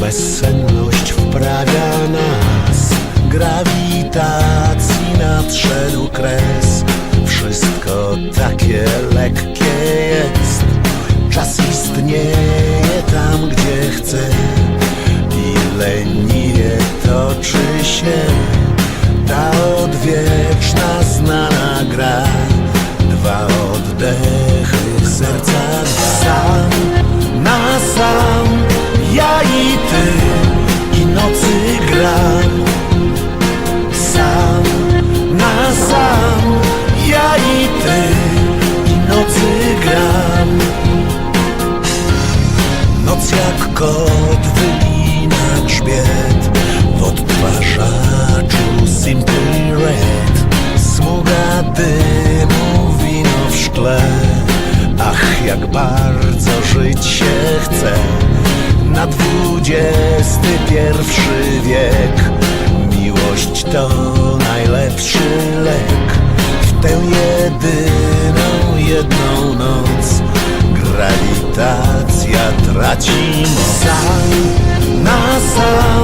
bezsenność wprawia nas. Grawitacji nadszedł kres. Wszystko takie lekkie jest. Czas istnieje tam, gdzie chce. I leniwie toczy się Ta odwieczna znana gra. Dwa oddechy serca pierwszy wiek. Miłość to najlepszy lek. W tę jedyną, jedną noc Grawitacja traci moc. Sam na sam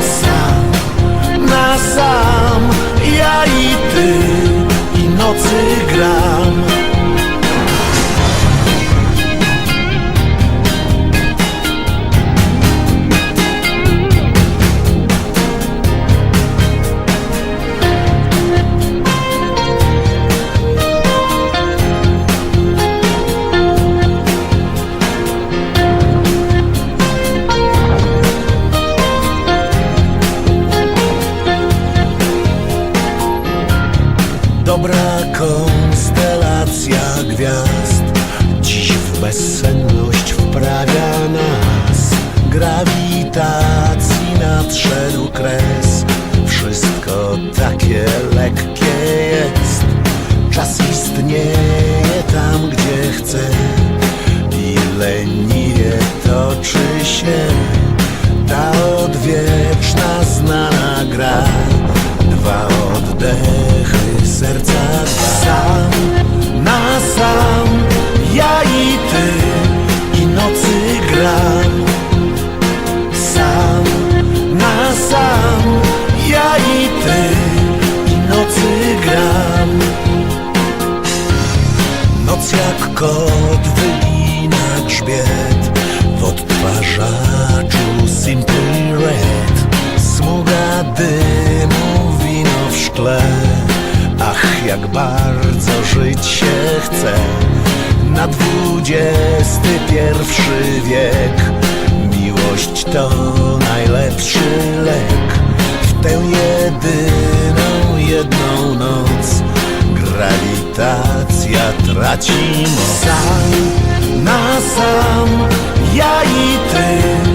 Sam, na sam. Ja i ty. I nocy gram Dobra konstelacja gwiazd. Dziś w bezsenność wprawia nas Grawitacji nadszedł kres. Wszystko takie lekkie jest. Czas istnieje kot wygina grzbiet W odtwarzaczu Simply Red. Smuga dymu, wino w szkle. Ach, jak bardzo żyć się chce. Na dwudziesty pierwszy wiek. Miłość to najlepszy lek. W tę jedyną, jedną noc Grawitacja затрачимо сам на сам я і ти.